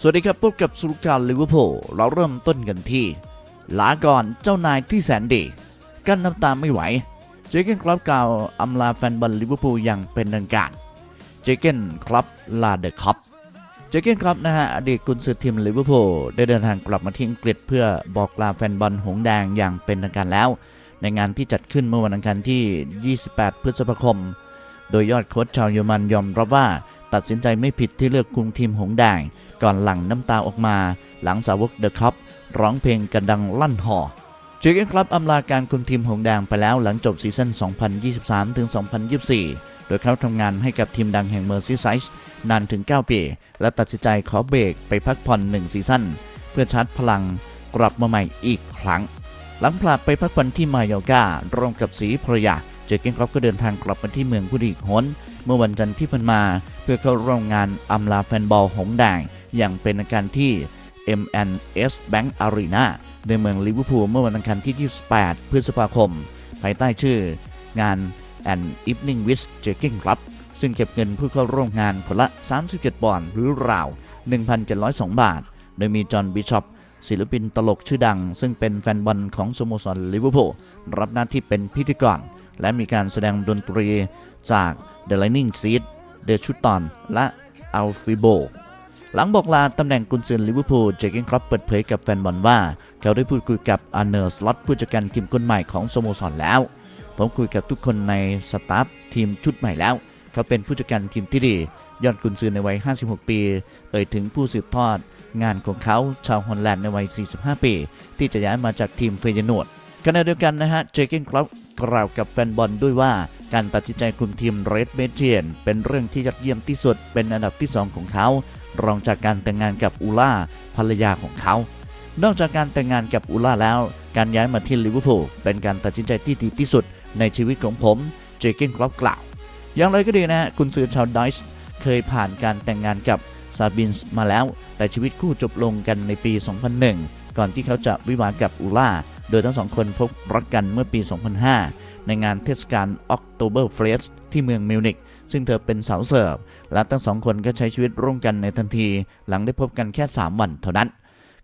สวัสดีครับพบกับสุรการลิเวอร์พูลเราเริ่มต้นกันที่ลาก่อนเจ้านายที่แสนดี กั้นน้ำตาไม่ไหว เจเกนครับกล่าวอำลาแฟนบอลลิเวอร์พูลอย่างเป็นทางการ เจเกนครับลาเดอะคัพเจเกนครับนะฮะอดีตกุนซือทีมลิเวอร์พูลได้เดินทางกลับมาที่อังกฤษเพื่อบอกลาแฟนบอลหงแดงอย่างเป็นทางการแล้ว ในงานที่จัดขึ้นเมื่อวันอังคารที่ 28 พฤษภาคม โดยยอดโค้ชชาวเยอรมันยอมรับว่า ตัดสินใจไม่ผิดที่เลือกคุมทีมหงแดง ก่อนหลั่งน้ำตาออกมาหลังสาวกเดอะคัพร้องเพลงกันดังลั่นหอเจเกนครับอำลาการคุมทีมหงแดงไปแล้วหลังจบซีซั่น 2023-2024 โดยเขาทำงานให้กับทีมดังแห่งเมอร์ซีไซส์นานถึง 9 ปี และตัดสินใจขอเบรกไปพักผ่อน 1 ซีซั่น เพื่อชาร์จพลังกลับมาใหม่อีกครั้ง หลังพลาดไปพักผ่อนที่มายอการ่วมกับสีภรยาเจเกนครอปก็เดินทางกลับมาที่เมืองผู้ดีอีกหนเมื่อวันจันทร์ที่ผ่านมา เพื่อเข้าร่วมงานอำลาแฟนบอลหงแดง อย่างเป็นทางการที่ MNS Bank Arena ในเมืองลิเวอร์พูลเมื่อวันอังคารที่ 28 พฤษภาคม ภายใต้ชื่องาน An Evening with j a g g i n Club ซึ่งเก็บเงินผู้เข้าร่วมงานคนละ 37 ปอนด์หรือราว 1,702 บาท โดยมีจอห์นบิชอปศิลปินตลกชื่อดัง ซึ่งเป็นแฟนบอลของสโมสรลิเวอร์พูลรับหน้าที่เป็นพิธีกร และมีการแสดงดนตรีจาก The Lightning Seed The Chuton และ Alfibo หลังบอกลาตำแหน่งกุนซือลิเวอร์พูล เจเกนครอปเปิดเผยกับแฟนบอลว่า เขาได้พูดคุยกับอาร์เนอร์สล็อตผู้จัดการทีมคนใหม่ของสโมสรแล้ว ผมคุยกับทุกคนในสตาฟทีมชุดใหม่แล้ว เขาเป็นผู้จัดการทีมที่ดี ยอดกุนซือในวัย 56 ปี เอ่ยถึงผู้สืบทอด งานของเขาชาวฮอลแลนด์ในวัย 45 ปี ที่จะย้ายมาจากทีมเฟยนวดขณะเดียวกันนะฮะ เจเกนครอปกล่าวกับแฟนบอลด้วยว่าการตัดสินใจคุมทีมเรดเมเจียนเป็นเรื่องที่ยอดเยี่ยมที่สุดเป็นอันดับที่ 2 ของเขา รองจากการแต่งงานกับอูล่าภรรยาของเขา นอกจากการแต่งงานกับอูล่าแล้ว การย้ายมาที่ลิเวอร์พูลเป็นการตัดสินใจที่ดีที่สุดในชีวิตของผม เจเกนครอปกล่าว อย่างไรก็ดีนะคุณซื้อชาวไดส์เคยผ่านการแต่งงานกับซาบินส์มาแล้ว แต่ชีวิตคู่จบลงกันในปี 2001 ก่อนที่เขาจะวิวาหกับอูล่า โดยทั้งสองคนพบรักกันเมื่อปี 2005 ในงานเทศกาล October Fest ที่เมืองมิวนิก ซึ่งเธอเป็นสาวเสิร์ฟ และทั้งสองคนก็ใช้ชีวิตร่วมกันในทันที หลังได้พบกันแค่ 3 วันเท่านั้น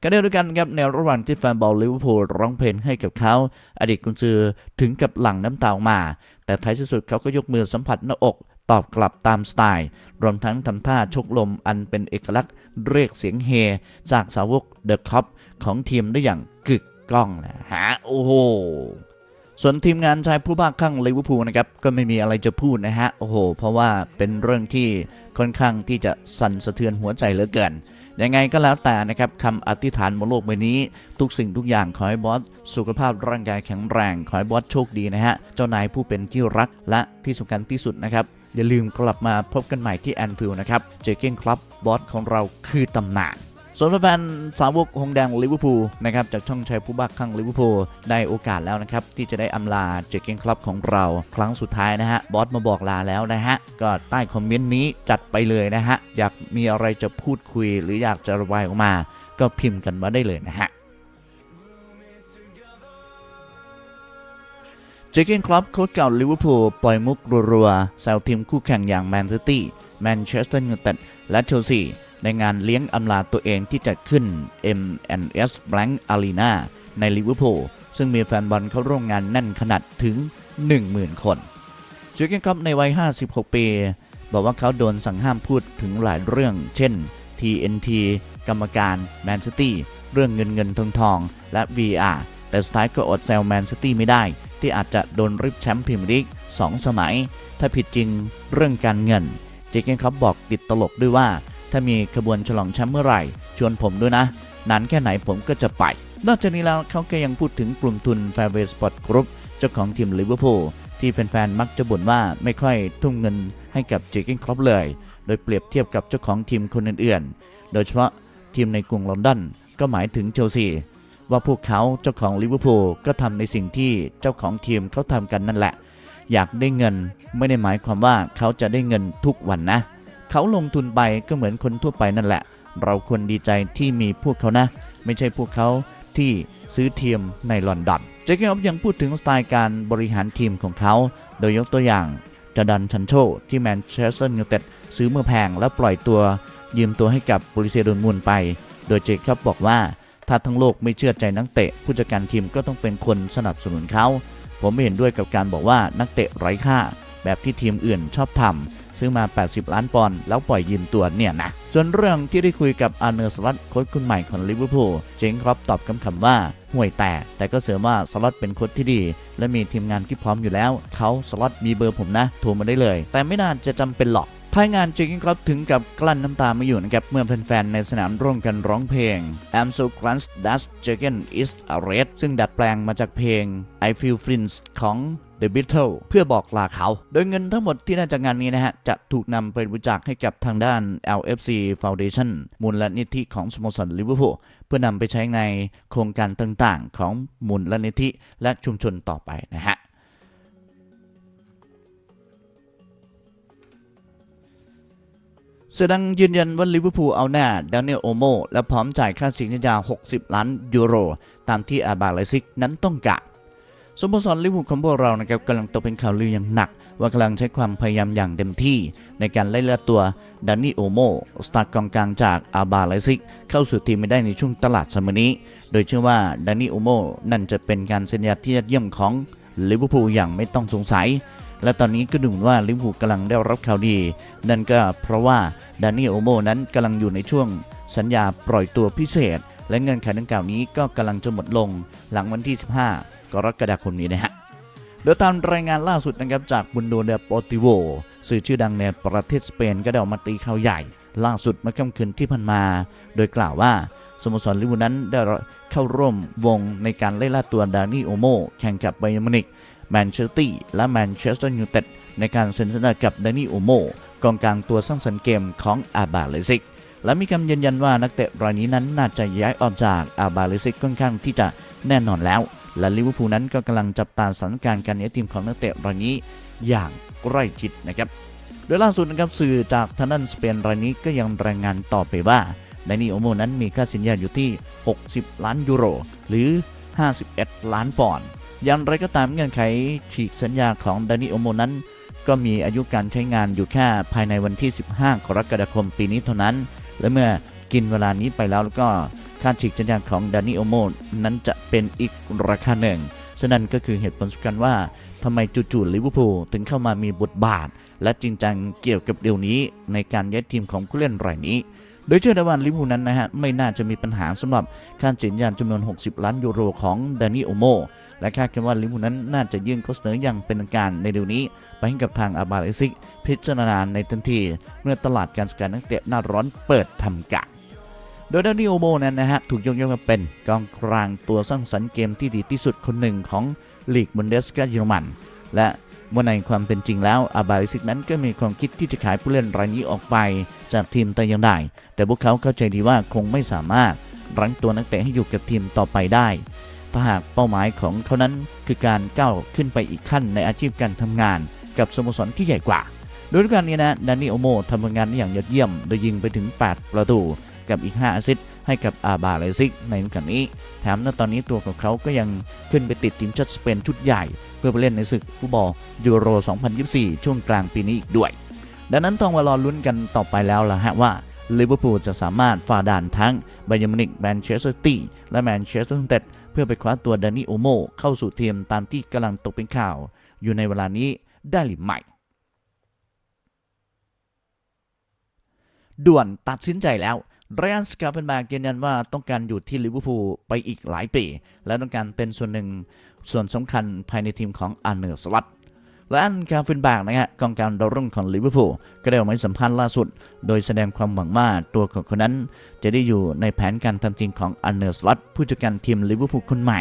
ก็เดียวกันครับในระหว่างที่แฟนบอลลิเวอร์พูลร้องเพลงให้กับเขา อดีตกุนซือถึงกับหลั่งน้ำตาออกมา แต่ท้ายที่สุดเขาก็ยกมือสัมผัสหน้าอกตอบกลับตามสไตล์ รวมทั้งทำท่าชกลมอันเป็นเอกลักษณ์เรียกเสียงเฮ จากสาวกเดอะคัพของทีมได้อย่างกึกก้องนะฮะโอ้โห ส่วนทีมงานชายผู้บ้าคลั่งลิเวอร์พูลนะครับก็ไม่มีอะไรจะพูดนะฮะโอ้โห เพราะว่าเป็นเรื่องที่ค่อนข้างที่จะสั่นสะเทือนหัวใจเหลือเกินยังไงก็แล้วแต่นะครับคำอธิษฐานบนโลกใบนี้ ทุกสิ่งทุกอย่างขอให้บอสสุขภาพร่างกายแข็งแรง ขอให้บอสโชคดีนะฮะ เจ้านายผู้เป็นที่รักและที่สำคัญที่สุดนะครับ อย่าลืมกลับมาพบกันใหม่ที่แอนฟิลด์นะครับ เจเก้นครับบอสของเราคือตำนาน ส่วนแฟนสาวกหงแดงลิเวอร์พูลนะครับจากช่องชัยผู้บ้าคลั่งลิเวอร์พูลได้โอกาสแล้วนะครับที่จะได้อำลาเจเก้นคลับของเราครั้งสุดท้ายนะฮะบอสมาบอกลาแล้วนะฮะก็ใต้คอมเมนต์นี้จัดไปเลยนะฮะอยากมีอะไรจะพูดคุย หรืออยากจะระบายออกมา ก็พิมพ์กันมาได้เลยนะฮะเจเกนคลับโค้ชเก่าลิเวอร์พูลปล่อยมุกรัวๆแซวทีมคู่แข่งอย่างแมนซิตี้แมนเชสเตอร์ยูไนเต็ดและเชลซี ในงานเลี้ยงอำลาตัวเองที่จัดขึ้น M&S Blank Arena ในลิเวอร์พูลซึ่งมีแฟนบอลเข้าร่วมงานแน่นขนาดถึง 10,000 คนเจเกนคลับในวัย 56 ปี บอกว่าเขาโดนสั่งห้ามพูดถึงหลายเรื่อง เช่น TNT กรรมการแมนซิตี้เรื่องเงินเงินทองทอง และ VR แต่สุดท้ายก็อดแซวแมนซิตี้ไม่ได้ ที่อาจจะโดนริบแชมป์พรีเมียร์ลีก2สมัย ถ้าผิดจริงเรื่องการเงิน เจเกนครับบอกติดตลกด้วยว่า ถ้ามีขบวนฉลองแชมป์เมื่อไหร่ ชวนผมด้วยนะ นานแค่ไหนผมก็จะไป นอกจากนี้แล้วเขาก็ยังพูดถึงกลุ่มทุน Fairway Sport Group เจ้าของทีมลิเวอร์พูลที่แฟนๆมักจะบ่นว่าไม่ค่อยทุ่มเงินให้กับเจเกนครอปเลย โดยเปรียบเทียบกับเจ้าของทีมคนอื่นๆ โดยเฉพาะทีมในกรุงลอนดอนก็หมายถึงเชลซีว่าพวกเขาเจ้าของลิเวอร์พูลก็ทำในสิ่งที่เจ้าของทีมเขาทำกันนั่นแหละ อยากได้เงินไม่ได้หมายความว่าเขาจะได้เงินทุกวันนะ เขาลงทุนไปก็เหมือนคนทั่วไปนั่นแหละ เราควรดีใจที่มีพวกเขานะ ไม่ใช่พวกเขาที่ซื้อเทียมในลอนดอนเจคอบยังพูดถึงสไตล์การบริหารทีมของเขา โดยยกตัวอย่างจะดันชันโชที่แมนเชสเตอร์ยูไนเต็ดซื้อเมื่อแพงแล้วปล่อยตัว ยืมตัวให้กับบริเซียโดนมูลไป โดยเจคครับบอกว่า ถ้าทั้งโลกไม่เชื่อใจนักเตะ ผู้จัดการทีมก็ต้องเป็นคนสนับสนุนเขา ผมไม่เห็นด้วยกับการบอกว่านักเตะไร้ค่า แบบที่ทีมอื่นชอบทำ ซื้อมา 80 ล้านปอนด์แล้วปล่อยยืมตัวเนี่ยนะ ส่วนเรื่องที่ได้คุยกับอาร์เนอร์สลัตโค้ชคนใหม่ของลิเวอร์พูลเจงครับตอบคำคำว่าห่วยแตกแต่ก็เสริมว่าสล็อตเป็นโค้ชที่ดี และมีทีมงานที่พร้อมอยู่แล้วเขาสล็อตมีเบอร์ผมนะโทรมาได้เลย แต่ไม่น่าจะจำเป็นหรอก ภายงานจริงครับถึงกับกลั้นน้ำตาไม่อยู่นะครับ เมื่อแฟนๆในสนามร่วมกันร้องเพลง I'm so glad that chicken is a red ซึ่งดัดแปลงมาจากเพลง I feel friends ของ The Beatles เพื่อบอกลาเขา โดยเงินทั้งหมดที่ได้จากงานนี้นะฮะ จะถูกนำไปบริจาคให้กับทางด้าน LFC Foundation มูลนิธิของสโมสรลิเวอร์พูลเพื่อนำไปใช้ในโครงการต่างๆ ของมูลนิธิและชุมชนต่อไปนะฮะ เสอดังยืนยันว่าลิเวอร์พูลเอาหน้าดานิเอลโอโมและพร้อมจ่ายค่าสินยา 60 ล้านยูโร ตามที่อาบาเลซิกนั้นต้องการสโมสรลิเวอร์พูลของพวกเรานะครับกำลังตกเป็นข่าวลืออย่างหนัก ว่ากำลังใช้ความพยายามอย่างเต็มที่ ในการไล่ล่าตัวดานิโอโมสตาร์กองกลางจากอาบาเลซิก เข้าสู่ทีมไม่ได้ในช่วงตลาดสมอนี้ โดยเชื่อว่าดานิโอโมนั่นจะเป็นการเซ็นสัญญาที่ยอดเยี่ยมของลิเวอร์พูลอย่างไม่ต้องสงสัย และตอนนี้ก็ดูเหมือนว่าลิเวอร์พูลกำลังได้รับข่าวดี นั่นก็เพราะว่าดานิโอโมนั้นกำลังอยู่ในช่วงสัญญาปล่อยตัวพิเศษ และเงินไขดังกล่าวนี้ก็กำลังจะหมดลงหลังวันที่ 15 กรกฎาคมนี้นะฮะโดยตามรายงานล่าสุดนะครับจากบุนโดเดโปติโวสื่อชื่อดังในประเทศสเปนก็ได้ออกมาตีข่าวใหญ่ ล่าสุดเมื่อค่ำคืนที่ผ่านมา โดยกล่าวว่าสโมสรลิเวอร์พูลนั้นได้เข้าร่วมวงในการไล่ล่าตัวดานิโอโมแข่งกับไบเยอร์มินิก แมนเชสเตอร์และแมนเชสเตอร์ยูไนเต็ดในการเซ็นสัญญากับดานิโอโมกองกลางตัวสร้างสรรค์เกมของอาบาเลซิก และมีคำยืนยันว่านักเตะรายนี้นั้นน่าจะย้ายออกจากอาบาเลซิกค่อนข้างที่จะแน่นอนแล้ว และลิเวอร์พูลนั้นก็กำลังจับตาสถานการณ์การย้ายทีมของนักเตะรายนี้อย่างใกล้ชิดนะครับโดยล่าสุดนะครับสื่อจากทางด้านสเปนรายนี้ก็ยังรายงานต่อไปว่าดานิโอโมนั้นมีค่าสัญญาอยู่ที่ 60 ล้านยูโร หรือ 51 ล้านปอนด์ อย่างไรก็ตามเงื่อนไขฉีกสัญญาของดานิโอโมนั้น ก็มีอายุการใช้งานอยู่แค่ภายในวันที่ 15 กรกฎาคมปีนี้เท่านั้น และเมื่อกินเวลานี้ไปแล้วแล้วก็ค่าฉีกสัญญาของดานิโอโมนั้นจะเป็นอีกราคาหนึ่งฉะนั้นก็คือเหตุผลสำคัญว่าทำไมจู่ๆลิเวอร์พูลถึงเข้ามามีบทบาท และจริงจังเกี่ยวกับเดี๋ยวนี้ในการย้ายทีมของผู้เล่นรายนี้ ดยเชื่อได้ว่าลิเวอร์พูนั้นนะฮะไม่น่าจะมีปัญหาสำหรับค่าสัญญานจำนวน 60 ล้านยูโรของดานิโอโมและคาดกันว่าลิเวอร์พูนั้นน่าจะยื่นข้อเสนออย่างเป็นทางการในเดี๋ยวนี้ ไปให้กับทางอาบาเลซิก พิจารณาในทันที เมื่อตลาดการสกัดนักเตะหน้าร้อนเปิดทำการโดยดานิโอโมนั้นนะฮะถูกยกย่องว่าเป็นกองกลางตัวสร้างสรรค์เกมที่ดีที่สุดคนหนึ่งของลีกบุนเดสกาเยอรมัน และ ว่าในความเป็นจริงแล้วอาบาลิซิกนั้นก็มีความคิดที่จะขายผู้เล่นรายนี้ออกไปจากทีมแต่ยังได้ แต่พวกเขาเข้าใจดีว่าคงไม่สามารถรั้งตัวนักเตะให้อยู่กับทีมต่อไปได้ ถ้าหากเป้าหมายของเขานั้นคือการก้าวขึ้นไปอีกขั้นในอาชีพการทำงาน กับสโมสรที่ใหญ่กว่าโดยกาลนี้นะดานิโอโมทำผลงานได้อย่างยอดเยี่ยม โดยยิงไปถึง 8 ประตู กับอีก 5อสซิสต์ ให้กับอาบาเลซิกในฤดูกาลนี้ แถมณตอนนี้ตัวของเขาก็ยังขึ้นไปติดทีมชาติสเปนชุดใหญ่ เพื่อไปเล่นในศึกฟุตบอลยูโร 2024 ช่วงกลางปีนี้อีกด้วย ดังนั้นต้องมารอลุ้นกันต่อไปแล้วล่ะฮะว่าลิเวอร์พูลจะสามารถฝ่าด่านทั้งไบยมินิกแมนเชสเตอร์ตี้และแมนเชสเตอร์ยูไนเต็ดเพื่อไปคว้าตัวดานิโอโมเข้าสู่ทีมตามที่กำลังตกเป็นข่าว อยู่ในเวลานี้ได้หรือไม่ด่วนตัดสินใจแล้ว ไรอันสกาเฟนแบกยืนยันว่าต้องการอยู่ที่ลิเวอร์พูลไปอีกหลายปี และต้องการเป็นส่วนหนึ่งส่วนสำคัญภายในทีมของอาร์เนอร์สลัตและอันกาเฟนแบกนะฮะกองการดาวรุ่งของลิเวอร์พูลก็ได้ออกมาสัมภาษณ์ล่าสุด โดยแสดงความหวังว่าตัวของคนนั้น จะได้อยู่ในแผนการทำทีมของอาร์เนอร์สลัตผู้จัดการทีมลิเวอร์พูลคนใหม่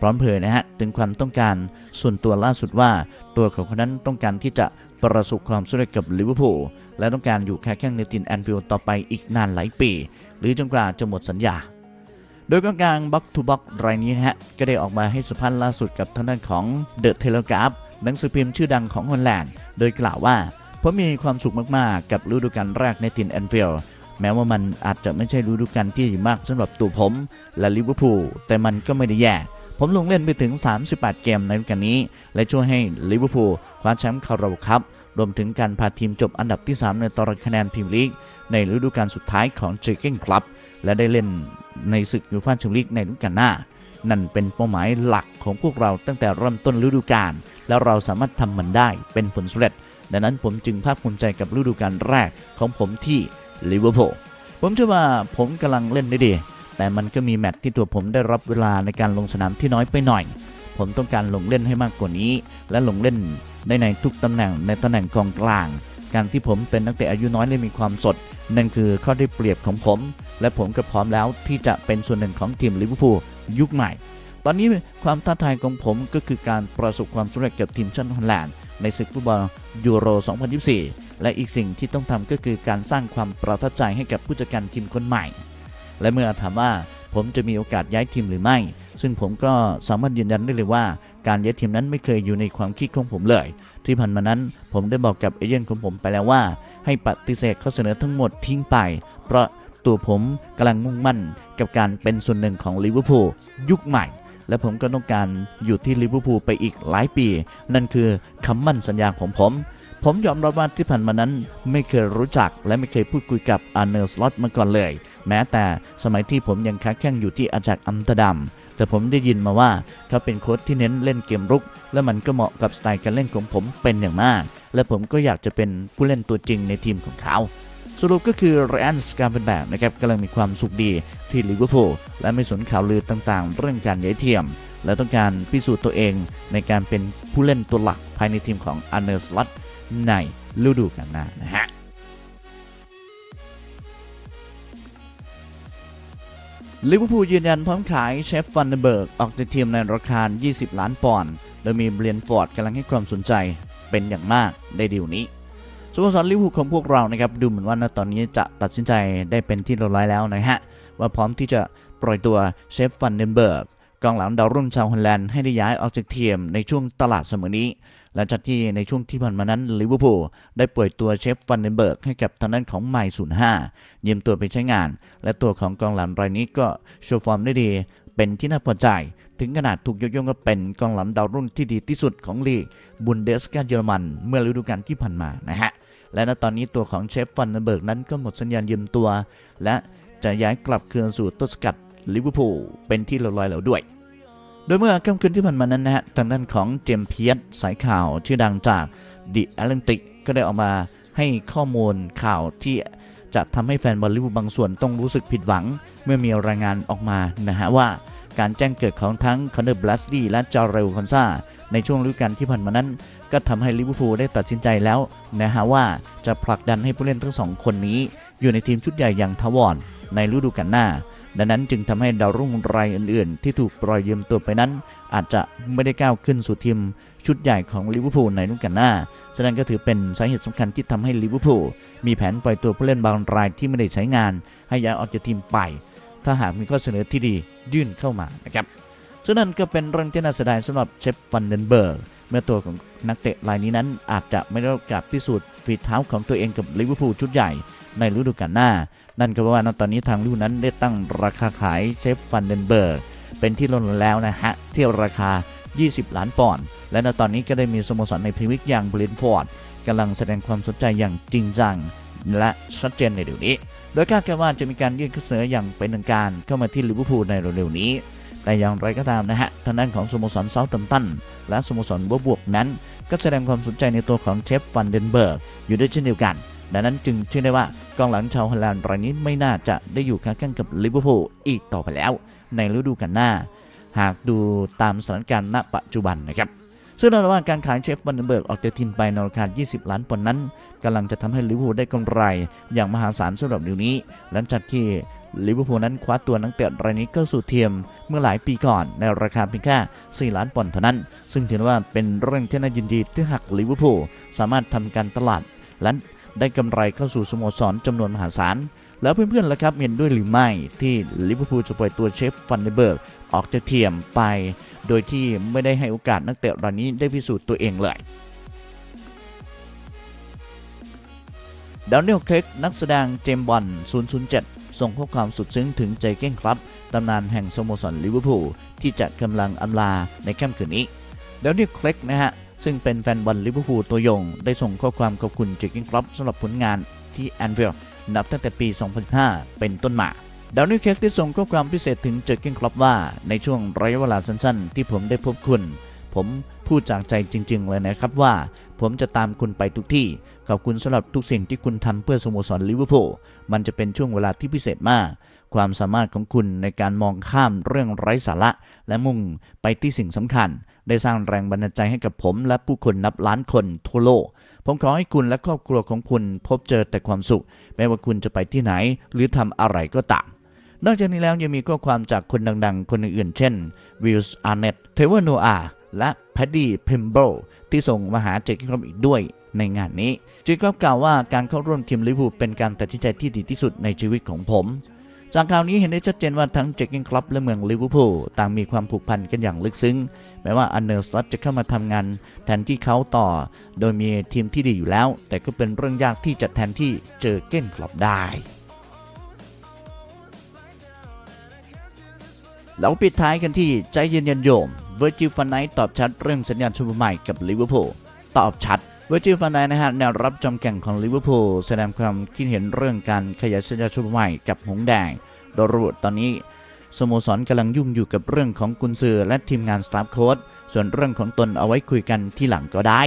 พร้อมเผยนะฮะถึงความต้องการส่วนตัวล่าสุดว่า ตัวของคนนั้นต้องการที่จะประสบความสำเร็จกับลิเวอร์พูล และต้องการอยู่แค่แข้งในทีมแอนฟิลด์ต่อไปอีกนานหลายปี หรือจนกว่าจะหมดสัญญา โดยกองกลางบ็อกทูบ็อกรายนี้ฮะ ก็ได้ออกมาให้สัมภาษณ์ล่าสุดกับทางด้านของเดอะเทเลกราฟหนังสือพิมพ์ชื่อดังของฮอลแลนด์ โดยกล่าวว่า ผมมีความสุขมาก ๆ กับฤดูกาลแรกในทีมแอนฟิลด์แม้ว่ามันอาจจะไม่ใช่ฤดูกาลที่ดีมากสำหรับตัวผม และลิเวอร์พูลแต่มันก็ไม่ได้แย่ผมลงเล่นไปถึง 38 เกมในฤดูกาลนี้ และช่วยให้ลิเวอร์พูลคว้าแชมป์คาราบครับ รวมถึงการพาทีมจบอันดับที่ 3 ในตารางคะแนนพรีเมียร์ลีก ในฤดูกาลสุดท้ายของเจเก้งคลับ และได้เล่นในศึกยูฟ่าแชมเปี้ยนลีกในฤดูกาลหน้า นั่นเป็นเป้าหมายหลักของพวกเราตั้งแต่เริ่มต้นฤดูกาลแล้วเราสามารถทำมันได้เป็นผลสำเร็จ ดังนั้นผมจึงภาคภูมิใจกับฤดูกาลแรกของผมที่ลิเวอร์พูลผมเชื่อว่าผมกำลังเล่นได้ดี แต่มันก็มีแมตช์ที่ตัวผมได้รับเวลาในการลงสนามที่น้อยไปหน่อย ผมต้องการลงเล่นให้มากกว่านี้ และลงเล่น ได้ในทุกตำแหน่งในตำแหน่งกองกลาง การที่ผมเป็นนักเตะอายุน้อยและมีความสด นั่นคือข้อได้เปรียบของผม และผมก็พร้อมแล้วที่จะเป็นส่วนหนึ่งของทีมลิเวอร์พูลยุคใหม่ ตอนนี้ความท้าทายของผมก็คือการประสบความสำเร็จกับทีมชาติฮอลแลนด์ในศึกฟุตบอลยูโร 2024 และอีกสิ่งที่ต้องทำก็คือการสร้างความประทับใจให้กับผู้จัดการทีมคนใหม่ และเมื่อถามว่าผมจะมีโอกาสย้ายทีมหรือไม่ ซึ่งผมก็สามารถยืนยันได้เลยว่า การย้ายทีมนั้นไม่เคยอยู่ในความคิดของผมเลย ที่ผ่านมานั้นผมได้บอกกับเอเย่นของผมไปแล้วว่า ให้ปฏิเสธข้อเสนอทั้งหมดทิ้งไป เพราะตัวผมกำลังมุ่งมั่นกับการเป็นส่วนหนึ่งของลิเวอร์พูลยุคใหม่ และผมก็ต้องการอยู่ที่ลิเวอร์พูลไปอีกหลายปี นั่นคือคำมั่นสัญญาของผมผมยอมรับว่าที่ผ่านมานั้นไม่เคยรู้จักและไม่เคยพูดคุยกับอาร์เนอร์สล็อตมาก่อนเลย แม้แต่สมัยที่ผมยังค้าแข่งอยู่ที่อาจากอัมสเตอร์ดัม แต่ผมได้ยินมาว่าเขาเป็นโค้ชที่เน้นเล่นเกมรุก และมันก็เหมาะกับสไตล์การเล่นของผมเป็นอย่างมาก และผมก็อยากจะเป็นผู้เล่นตัวจริงในทีมของเขา สรุปก็คือไรอันสการเป็นแบบนะครับกำลังมีความสุขดีที่ลิเวอร์พูลและไม่สนข่าวลือต่างๆ เรื่องการย้ายทีมและต้องการพิสูจน์ตัวเองในการเป็นผู้เล่นตัวหลักภายในทีมของอันเนอร์สล็อตในฤดูกาลหน้านะฮะ ลิเวอร์พูลยืนยันพร้อมขายเชฟฟันเดเบิร์กออกจากทีมในราคา 20 ล้านปอนด์ โดยมีเบรนฟอร์ดกำลังให้ความสนใจเป็นอย่างมากในดีลนี้สโมสรลิเวอร์พูลของพวกเรานะครับดูเหมือนว่าณตอนนี้จะตัดสินใจได้เป็นที่เรียบร้อยแล้วนะฮะ ว่าพร้อมที่จะปล่อยตัวเชฟฟันเดนเบิร์กกองหลังดาวรุ่งชาวฮอลแลนด์ให้ได้ย้ายออกจากทีมในช่วงตลาดเสมอนี้ หลังจากที่ในช่วงที่ผ่านมานั้นลิเวอร์พูลได้ปล่อยตัวเชฟฟันเดนเบิร์กให้กับทางด้านของไมล์05ยืมตัวไปใช้งาน และตัวของกองหลังรายนี้ก็โชว์ฟอร์มได้ดี เป็นที่น่าพอใจ ถึงขนาดถูกยกย่องว่าเป็นกองหลังดาวรุ่งที่ดีที่สุดของลีกบุนเดสกาเยอรมัน เมื่อฤดูกาลที่ผ่านมานะฮะและณตอนนี้ตัวของเชฟฟันเดนเบิร์กนั้นก็หมดสัญญาณยืมตัว และจะย้ายกลับคืนสู่ต้นสกัดลิเวอร์พูลเป็นที่เรียบร้อยแล้วด้วย โดยเมื่อค่ำคืนที่ผ่านมานั้นนะฮะทางด้านของเจมเพียสสายข่าวชื่อดังจาก The Atlantic ก็ได้ออกมาให้ข้อมูลข่าวที่จะทำให้แฟนบอลลิเวอร์พูลบางส่วนต้องรู้สึกผิดหวัง เมื่อมีรายงานออกมานะฮะว่าการแจ้งเกิดของทั้งคอนเนอร์บลัสดีและจอร์เรลคอนซาในช่วงฤดูกาลที่ผ่านมานั้น ก็ทำให้ลิเวอร์พูลได้ตัดสินใจแล้วนะฮะว่าจะผลักดันให้ผู้เล่นทั้งสองคนนี้ อยู่ในทีมชุดใหญ่อย่างทวรในฤดูกาลหน้า ดังนั้นจึงทำให้ดาวรุ่งรายอื่นๆ ที่ถูกปล่อยยืมตัวไปนั้น อาจจะไม่ได้ก้าวขึ้นสู่ทีมชุดใหญ่ของลิเวอร์พูลในฤดูกาลหน้า ฉะนั้นก็ถือเป็นสาเหตุสำคัญที่ทำให้ลิเวอร์พูลมีแผนปล่อยตัวผู้เล่นบางรายที่ไม่ได้ใช้งาน ให้ย้ายออกจากทีมไป ถ้าหากมีข้อเสนอที่ดียื่นเข้ามานะครับฉะนั้นก็เป็นเรื่องที่น่าเสียดายสำหรับเชฟฟันเดนเบิร์กเมื่อตัวของนักเตะรายนี้นั้นอาจจะไม่ได้รับกาสพิสูจน์ฝีเท้าของตัวเองกับลิเวอร์พูลชุดใหญ่ในฤดูกาลหน้า นั่นก็เพราะว่าตอนนี้ทางลิวอร์พูลนั้นได้ตั้งราคาขายเชฟฟันเดนเบิร์กเป็นที่ลงแล้วนะฮะเที่ราคา 20 ล้านปอนด์และณตอนนี้ก็ได้มีสโมสรในพรีเมียร์ลีกอย่างบรนท์ฟอร์ดกำลังแสดงความสนใจอย่างจริงจังและชัดเจนในเดี๋ยวนี้ โดยคาดการณ์ว่าจะมีการยื่นข้อเสนออย่างเป็นทางการเข้ามาที่ลิเวอร์พูลในเร็วๆนี้ แต่อย่างไรก็ตามนะฮะ ทางด้านของสโมสรเซาท์ตัมตันและสโมสรบัวบวกนั้น ก็แสดงความสนใจในตัวของเชฟฟันเดนเบิร์กอยู่ด้วยเช่นเดียวกัน ดังนั้นจึงเชื่อได้ว่ากองหลังชาวฮอลแลนด์รายนี้ไม่น่าจะได้อยู่ข้างๆกับลิเวอร์พูลอีกต่อไปแล้ว ในฤดูกาลหน้า หากดูตามสถานการณ์ณปัจจุบันนะครับซึ่งเราว่าการขายเชฟวันเดนเบิร์กออกจากทีมไปในราคา 20 ล้านปอนด์นั้นกำลังจะทำให้ลิเวอร์พูลได้กำไร อย่างมหาศาลสำหรับเดี๋ยวนี้ หลังจากที่ลิเวอร์พูลนั้นคว้าตัวนักเตะรายนี้เข้าสู่ทีมเมื่อหลายปีก่อนในราคาเพียงแค่ 4 ล้านปอนด์เท่านั้น ซึ่งถือว่าเป็นเรื่องที่น่ายินดีที่หากลิเวอร์พูลสามารถทำการตลาดและ ได้กำไรเข้าสู่สโมสรจำนวนมหาศาล แล้วเพื่อนๆล่ะครับเห็นด้วยหรือไม่ที่ลิเวอร์พูลจะปล่อยตัวเชฟฟันเดเบิร์กออกจากทีมไป โดยที่ไม่ได้ให้โอกาสนักเตะรายนี้ได้พิสูจน์ตัวเองเลยดาวเนียลเคกนักแสดงเจมส์บอล007 ส่งข้อความสุดซึ้งถึงใจเก้งครับตำนานแห่งสโมสรลิเวอร์พูลที่จะกำลังอำลาในค่ำคืนนี้แล้วนี่เค็กนะฮะ ซึ่งเป็นแฟนบอลลิเวอร์พูลตัวยง ได้ส่งข้อความขอบคุณเจคกินครอปสำหรับผลงานที่แอนฟิลด์นับตั้งแต่ปี 2015เป็นต้นมาดาวนี่เคกได้ส่งข้อความพิเศษถึงเจคกินครอปว่า ในช่วงระยะเวลาสั้นๆ ที่ผมได้พบคุณ ผมพูดจากใจจริง ๆ เลยนะครับว่า ผมจะตามคุณไปทุกที่ ขอบคุณสำหรับทุกสิ่งที่คุณทำเพื่อสโมสรลิเวอร์พูลมันจะเป็นช่วงเวลาที่พิเศษมาก ความสามารถของคุณในการมองข้ามเรื่องไร้สาระ และมุ่งไปที่สิ่งสำคัญ ได้สร้างแรงบันดาลใจให้กับผมและผู้คนนับล้านคนทั่วโลก ผมขอให้คุณและครอบครัวของคุณพบเจอแต่ความสุข ไม่ว่าคุณจะไปที่ไหน หรือทำอะไรก็ตามนอกจากนี้แล้วยังมีข้อความจากคนดังๆ คนอื่นๆ เช่นวิลส์อาร์เนตเทเวอร์โนอาและแพดดี้เพมเบิลที่ส่งมาหาเจคกินครอปอีกด้วยในงานนี้เจคกินครอปกล่าวว่าการเข้าร่วมทีมลิเวอร์พูลเป็นการตัดสินใจที่ดีที่สุดในชีวิตของผม จากข่าวนี้เห็นได้ชัดเจนว่าทั้งเจคกินคลับและเมืองลิเวอร์พูลต่างมีความผูกพันกันอย่างลึกซึ้ง แม้ว่าอันเนอร์สลัตจะเข้ามาทำงาน แทนที่เขาต่อ โดยมีทีมที่ดีอยู่แล้ว แต่ก็เป็นเรื่องยากที่จะแทนที่เจอเก้นคลับได้แล้วปิดท้ายกันที่ใจเย็นๆโยมเวอร์จิลฟันไนตอบชัดเรื่องสัญญาณชุดใหม่กับลิเวอร์พูลตอบชัด เวอร์จิลฟันไนนะฮะแนวรับจอมแก่งของลิเวอร์พูลแสดงความคิดเห็นเรื่องการขยายสัญญาชุดใหม่กับหงส์แดง โดยระบุตอนนี้สโมสรกำลังยุ่งอยู่กับเรื่องของกุนซือและทีมงานสตาฟโค้ชส่วนเรื่องของตนเอาไว้คุยกันที่หลังก็ได้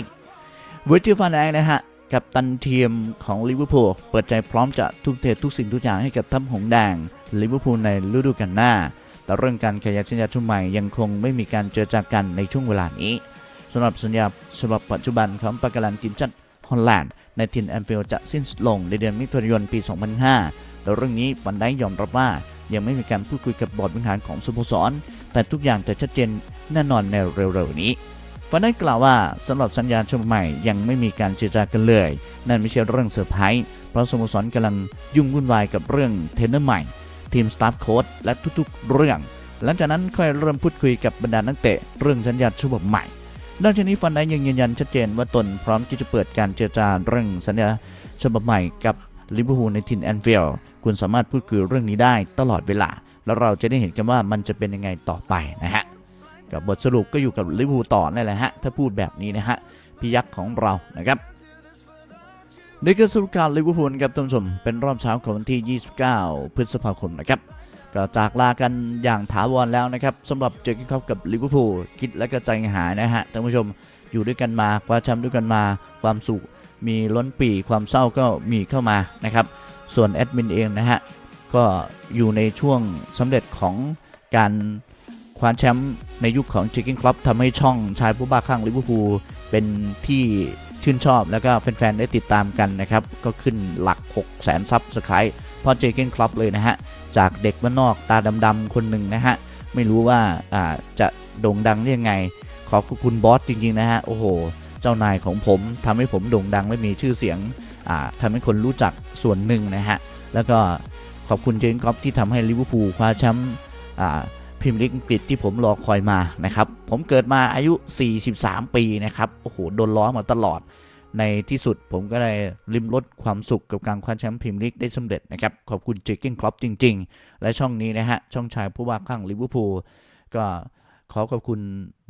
เวอร์จิลฟันไนนะฮะกับตันทีมของลิเวอร์พูลเปิดใจพร้อมจะทุ่มเททุกสิ่งทุกอย่างให้กับทัพหงส์แดงลิเวอร์พูลในฤดูกาลหน้า แต่เรื่องการขยายสัญญาชุดใหม่ยังคงไม่มีการเจรจากันในช่วงเวลานี้ สำหรับสัญญาฉบับปัจจุบันของปากการันทีมชาติฮอลแลนด์ในทินแอนฟิลจะสิ้นสุดลงในเดือนมิถุนายนปี 2005 แต่เรื่องนี้วันไดยอมรับว่า ยังไม่มีการพูดคุยกับบอร์ดบริหารของสโมสร แต่ทุกอย่างจะชัดเจนแน่นอนในเร็วๆนี้วันได้กล่าวว่าสำหรับสัญญาฉบับใหม่ยังไม่มีการเจรจากันเลย นั่นไม่ใช่เรื่องเซอร์ไพรส์เพราะสโมสรกำลังยุ่งวุ่นวายกับเรื่องเทรนเนอร์ใหม่ ทีมสตาฟโค้ชและทุกๆ เรื่อง หลังจากนั้นค่อยเริ่มพูดคุยกับบรรดานักเตะเรื่องสัญญาฉบับใหม่ นอกจากนี้ฟันได้ยังยืนยันชัดเจนว่าตนพร้อมที่จะเปิดการเจรจาเรื่องสัญญาฉบับใหม่กับลิเวอร์พูลในทินแอนฟิลด์คุณสามารถพูดคุยเรื่องนี้ได้ตลอดเวลา แล้วเราจะได้เห็นกันว่ามันจะเป็นยังไงต่อไปนะฮะกับบทสรุปก็อยู่กับลิเวอร์พูลต่อนั่นแหละฮะถ้าพูดแบบนี้นะฮะพี่ยักษ์ของเรานะครับนี่คือสรุปการลิเวอร์พูลครับท่านผู้ชมเป็นรอบเช้าของวันที่ 29 พฤษภาคมนะครับ ก็จากลากันอย่างถาวรแล้วนะครับสำหรับเจอกินครอปกับลิเวอร์พูลคิดและก็ใจายหายนะฮะท่านผู้ชมอยู่ด้วยกันมาคว้าแชมป์ด้วยกันมาความสุข มีล้นปีความเศร้าก็มีเข้ามานะครับ ส่วนแอดมินเองนะฮะก็อยู่ในช่วงสำเร็จของการคว้าแชมป์ในยุคของ j ิ c กิ n ค l ับทำให้ช่องชายผู้บ้าคลั่งลิเวอร์พูลเป็นที่ชื่นชอบแล้วก็แฟนๆได้ติดตามกันนะครับก็ขึ้นหลัก 6 0 0 0 0 0ซับสไครต์ พราะ j ิ c กิ n ค l ับเลยนะฮะ จากเด็กบ้านนอกตาดำๆคนหนึ่งนะฮะ ไม่รู้ว่าอ่าจะโด่งดังได้ยังไง ขอบคุณบอสจริงๆนะฮะ โอ้โห เจ้านายของผมทำให้ผมโด่งดังและมีชื่อเสียงอ่าทำให้คนรู้จักส่วนหนึ่งนะฮะ แล้วก็ขอบคุณเจนกอฟที่ทำให้ลิเวอร์พูลคว้าแชมป์อ่าพรีเมียร์ลีกอังกฤษที่ผมรอคอยมานะครับ ผมเกิดมาอายุ 43 ปีนะครับ โอ้โห โดนล้อมาตลอด ในที่สุดผมก็ได้ริมรถความสุขกับการคว้าแชมป์พรีเมียร์ลีกได้สำเร็จนะครับ ขอบคุณเจคกิ้งครอปจริง ๆ และช่องนี้นะฮะ ช่องชายผู้ว่าข้างลิเวอร์พูลก็ขอขอบคุณ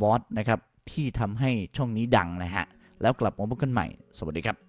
บอสนะครับ ที่ทำให้ช่องนี้ดังนะฮะ แล้วกลับมาพบกันใหม่ สวัสดีครับ